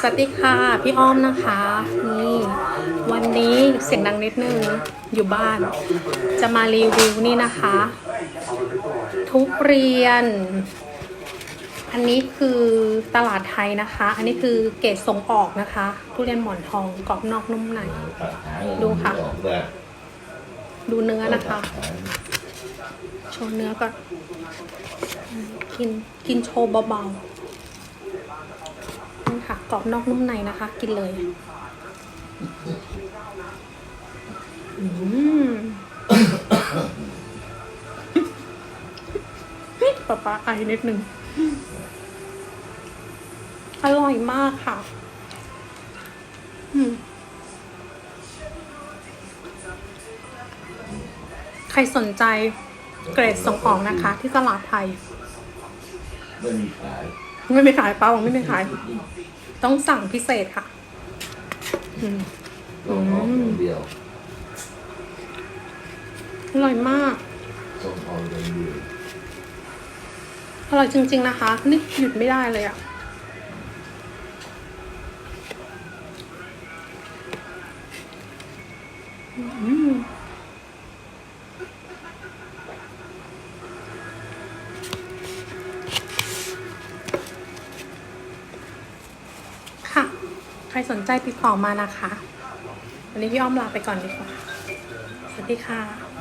สวัสดีค่ะ พี่อ้อมนะคะ นี่วันนี้เสียงดังนิดนึงอยู่บ้าน จะมารีวิวนี่นะคะ ทุเรียน อันนี้คือตลาดไทยนะคะ อันนี้คือเกรดส่งออกนะคะ ทุเรียนหมอนทองกรอบนอกนุ่มในดูค่ะ ดูเนื้อนะคะโชว์เนื้อก่อนกินกินโชว์เบาๆ ค่ะกรอบนอกนุ่มในนะคะ กินเลยอืมป๊าป๊าไอนิดนึงอร่อยมากค่ะอืมใครสนใจเกรดส่งออกนะคะ ที่ตลาดไทยไม่มีขาย ไม่มีขายป้าบอกไม่มีขาย ต้องสั่งพิเศษค่ะอืมส่งออกอย่างเดียวอร่อยมากส่งออกอย่างเดียวอร่อยจริง ๆ นะคะ นี่หยุดไม่ได้เลยอะ่ะอืม ค่ะ ใครสนใจติดต่อมานะคะ วันนี้พี่อ้อมลาไปก่อนดีกว่า สวัสดีค่ะ